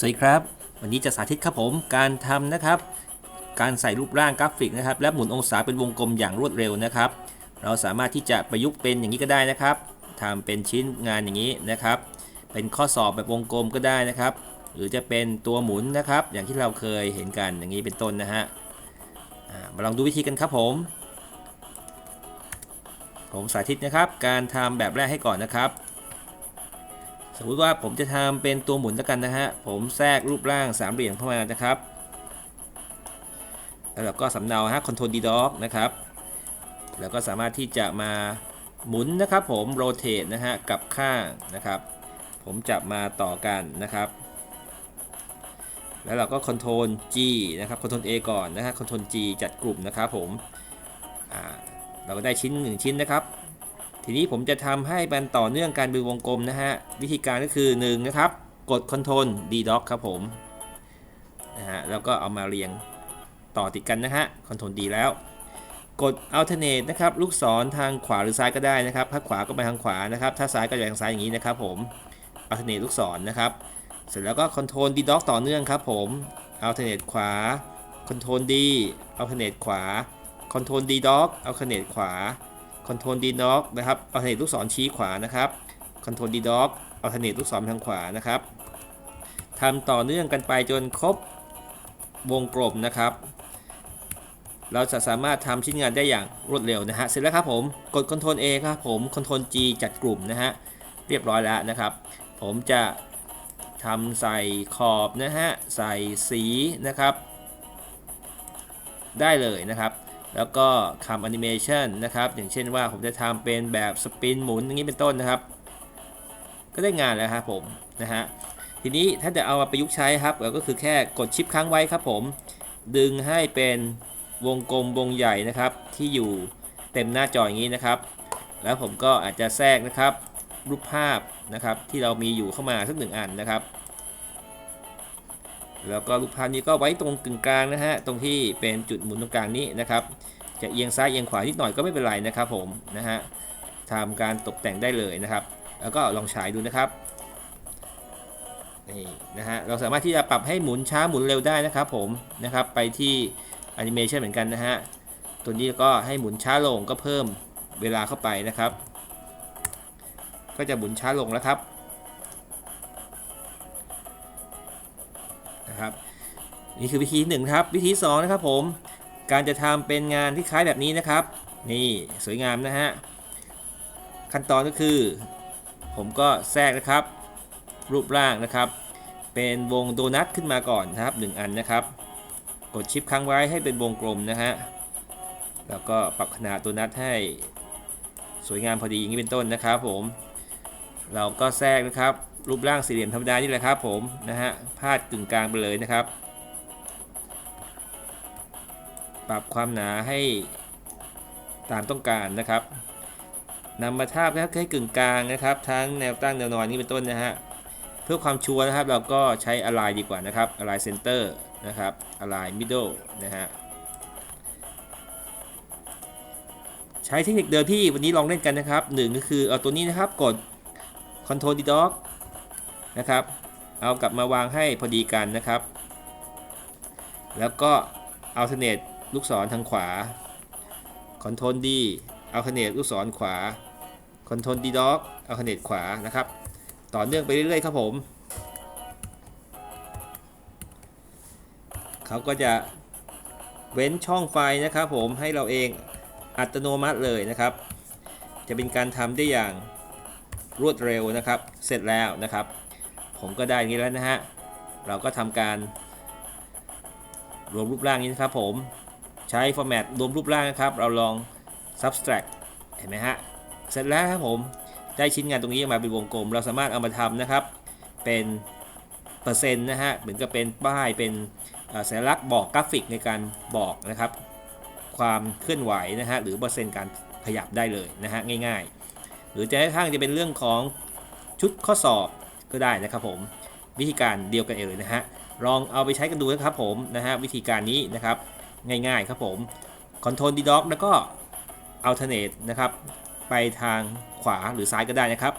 สวัสดีครับ วันนี้จะสาธิตครับผมการทำนะครับ การใส่รูปร่างกราฟิกนะครับ และหมุนองศาเป็นวงกลมอย่างรวดเร็วนะครับ เราสามารถที่จะประยุกต์เป็นอย่างนี้ก็ได้นะครับทำเป็นชิ้นงานอย่างนี้นะครับ เป็นข้อสอบแบบวงกลมก็ได้นะครับ หรือจะเป็นตัวหมุนนะครับ อย่างที่เราเคยเห็นกันอย่างนี้เป็นต้นนะฮะมาลองดูวิธีกันครับผม ผมสาธิตนะครับ การทำแบบแรกให้ก่อนนะครับ สมมุติว่าผมจะทำเป็นตัวหมุนแล้วกันนะฮะ ผมแทรกรูปร่างสามเหลี่ยมเข้ามานะครับ แล้วเราก็สำเนาฮะ Ctrl D Dock นะครับ แล้วก็สามารถที่จะมาหมุนนะครับ ผม rotate นะฮะกับข้างนะครับ ผมจับมาต่อกันนะครับ แล้วเราก็ Ctrl G นะครับ Ctrl A ก่อนนะฮะ Ctrl G จัดกลุ่มนะครับผมเราก็ได้ชิ้น 1 ชิ้นนะครับ ทีนี้ผมจะทำให้มันต่อเนื่องการเป็นวงกลมนะฮะ วิธีการก็คือ1นะครับกด Ctrl D Doc ครับผมนะฮะแล้วก็เอามาเรียงต่อติดกันนะฮะ Ctrl D แล้ว กด Alternate นะครับ ลูกศรทางขวาหรือซ้ายก็ได้นะครับ ถ้าขวาก็ไปทางขวานะครับ ถ้าซ้ายก็ไปทางซ้ายอย่างนี้นะครับผม Alternate ลูกศรนะครับ เสร็จแล้วก็ Ctrl D Doc ต่อเนื่องครับผม Alternate ขวา Ctrl D Alternate ขวา Ctrl D Doc Alternate ขวา Ctrl D Dock นะครับ Alternate ลูกศรชี้ขวานะครับ Ctrl D Dock Alternate ลูกศรทางขวานะครับทำต่อเนื่องกันไปจนครบวงกลมนะครับ เราจะสามารถทำชิ้นงานได้อย่างรวดเร็วนะฮะ เสร็จแล้วครับผม กด Ctrl A ครับผม Ctrl G จัดกลุ่มนะฮะ เรียบร้อยแล้วนะครับ ผมจะทำใส่ขอบนะฮะ ใส่สีนะครับ ได้เลยนะครับ แล้วก็คำแอนิเมชันนะครับอย่างเช่นว่าผมจะทำเป็นแบบสปินหมุนอย่างนี้เป็นต้นนะครับ ก็ได้งานแล้วครับผมนะฮะทีนี้ถ้าจะเอามาประยุกต์ใช้ครับเราก็คือแค่กดชิปค้างไว้ครับผม ดึงให้เป็นวงกลมวงใหญ่นะครับ ที่อยู่เต็มหน้าจออย่างนี้นะครับ แล้วผมก็อาจจะแทรกนะครับ รูปภาพนะครับที่เรามีอยู่เข้ามาสักหนึ่งอันนะครับ แล้วก็รูปภาพนี้ก็ไว้ตรงกึ่งกลางนะฮะตรงที่เป็นจุดหมุนตรงกลางนี้นะครับ จะเอียงซ้ายเอียงขวานิดหน่อยก็ไม่เป็นไรนะครับผมนะฮะทำการตกแต่งได้เลยนะครับ แล้วก็ลองฉายดูนะครับนี่นะฮะเราสามารถที่จะปรับให้หมุนช้าหมุนเร็วได้นะครับผมนะครับไปที่แอนิเมชันเหมือนกันนะฮะตัวนี้ก็ให้หมุนช้าลงก็เพิ่มเวลาเข้าไปนะครับ ก็จะหมุนช้าลงแล้วครับ นะครับ นี่คือวิธีหนึ่งครับ วิธีสองนะครับผม การจะทำเป็นงานที่คล้ายแบบนี้นะครับ นี่สวยงามนะฮะ ขั้นตอนก็คือ ผมก็แทรกนะครับ รูปร่างนะครับ เป็นวงโดนัทขึ้นมาก่อนนะครับหนึ่งอันนะครับ กดชิปค้างไว้ให้เป็นวงกลมนะฮะ แล้วก็ปรับขนาดตัวนัทให้สวยงามพอดีอย่างนี้เป็นต้นนะครับผม เราก็แทรกนะครับ รูปร่างสี่เหลี่ยมธรรมดานี่แหละครับผมนะฮะพาดกึ่งกลางไปเลยนะครับ ปรับความหนาให้ตามต้องการนะครับนำมาทาบนะครับให้กึ่งกลางนะครับ ทั้งแนวตั้งแนวนอนนี่เป็นต้นนะฮะเพื่อความชัวร์นะครับเราก็ใช้อะไรดีกว่านะครับอะไรเซนเตอร์นะครับอะไรมิดเดิลนะฮะใช้เทคนิคเดิมที่วันนี้ลองเล่นกันนะครับหนึ่งก็คือเอาตัวนี้นะครับกด Ctrl D Dock นะครับ เอากลับมาวางให้พอดีกันนะครับ แล้วก็ Alternate ลูกศรทางขวา Ctrl D Alternate ลูกศรขวา Ctrl D Dock Alternate ขวานะครับ ต่อเนื่องไปเรื่อยๆครับผมเขาก็จะเว้นช่องไฟนะครับ ผมให้เราเองอัตโนมัติเลยนะครับ จะเป็นการทำได้อย่างรวดเร็วนะครับ เสร็จแล้วนะครับ ผมก็ได้อย่างนี้แล้วนะฮะ เราก็ทำการ รวมรูปร่างนี้นะครับผม ใช้ฟอร์แมตรวมรูปร่างนะครับ เราลอง subtract เห็นไหมฮะ เสร็จแล้วครับผม ได้ชิ้นงานตรงนี้มาเป็นวงกลม เราสามารถเอามาทำนะครับ เป็นเปอร์เซ็นต์นะฮะ เหมือนกับเป็นป้าย เป็นสัญลักษณ์บอกกราฟิกในการบอกนะครับ ความเคลื่อนไหวนะฮะ หรือเปอร์เซ็นต์การขยับได้เลยนะฮะ ง่าย ๆ หรือจะให้ทั้งจะเป็นเรื่องของชุดข้อสอบ ก็ได้นะครับผมวิธีการเดียวกันเลยนะฮะลองเอาไปใช้กันดูนะครับผมนะฮะวิธีการนี้นะครับง่ายๆครับผม Ctrl D Dock แล้วก็ Alternate นะครับไปทางขวาหรือซ้ายก็ได้นะครับ